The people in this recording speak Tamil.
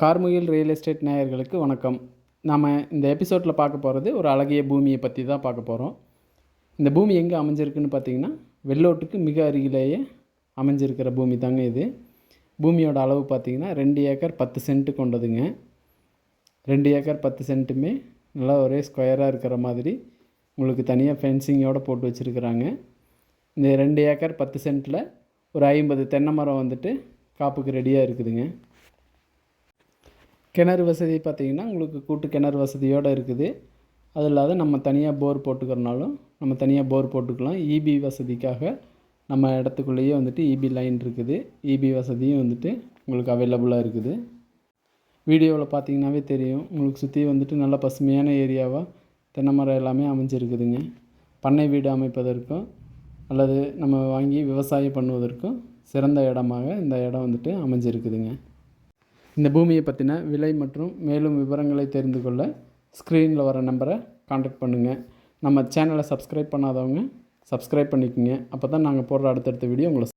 கார்முகில் ரியல் எஸ்டேட் நேயர்களுக்கு வணக்கம். நாம் இந்த எபிசோடில் பார்க்க போகிறது ஒரு அழகிய பூமியை பற்றி தான் பார்க்க போகிறோம் இந்த பூமி எங்கே அமைஞ்சிருக்குன்னு பார்த்தீங்கன்னா வெள்ளோட்டுக்கு மிக அருகிலேயே அமைஞ்சிருக்கிற பூமி தாங்க இது. பூமியோட அளவு பார்த்தீங்கன்னா ரெண்டு ஏக்கர் பத்து சென்ட்டு கொண்டதுங்க. ரெண்டு ஏக்கர் பத்து சென்ட்டுமே நல்லா ஒரே ஸ்கொயராக இருக்கிற மாதிரி உங்களுக்கு தனியாக ஃபென்சிங்கோடு போட்டு வச்சுருக்குறாங்க. இந்த ரெண்டு ஏக்கர் பத்து சென்ட்டில் ஒரு ஐம்பது தென்னை மரம் வந்துட்டு காப்புக்கு ரெடியாக இருக்குதுங்க. கிணறு வசதி பார்த்திங்கன்னா உங்களுக்கு கூட்டு கிணறு வசதியோடு இருக்குது. அது இல்லாத நம்ம தனியாக போர் போட்டுக்கிறனாலும் நம்ம தனியாக போர் போட்டுக்கலாம். இபி வசதிக்காக நம்ம இடத்துக்குள்ளேயே வந்துட்டு இபி லைன் இருக்குது. இபி வசதியும் வந்துட்டு உங்களுக்கு அவைலபிளாக இருக்குது. வீடியோவில் பார்த்தீங்கன்னாவே தெரியும். உங்களுக்கு சுற்றி வந்துட்டு நல்ல பசுமையான ஏரியாவாக தென்னை மரம் எல்லாமே அமைஞ்சிருக்குதுங்க. பண்ணை வீடு அமைப்பதற்கும் அல்லது நம்ம வாங்கி விவசாயம் பண்ணுவதற்கும் சிறந்த இடமாக இந்த இடம் வந்துட்டு அமைஞ்சிருக்குதுங்க. இந்த பூமியை பற்றின விலை மற்றும் மேலும் விவரங்களை தெரிந்து கொள்ள ஸ்க்ரீனில் வர நம்பரை காண்டாக்ட் பண்ணுங்கள் நம்ம சேனலை சப்ஸ்கிரைப் பண்ணாதவங்க சப்ஸ்கிரைப் பண்ணிக்கோங்க. அப்போ தான் நாங்கள் போடுற அடுத்தடுத்த வீடியோ உங்களை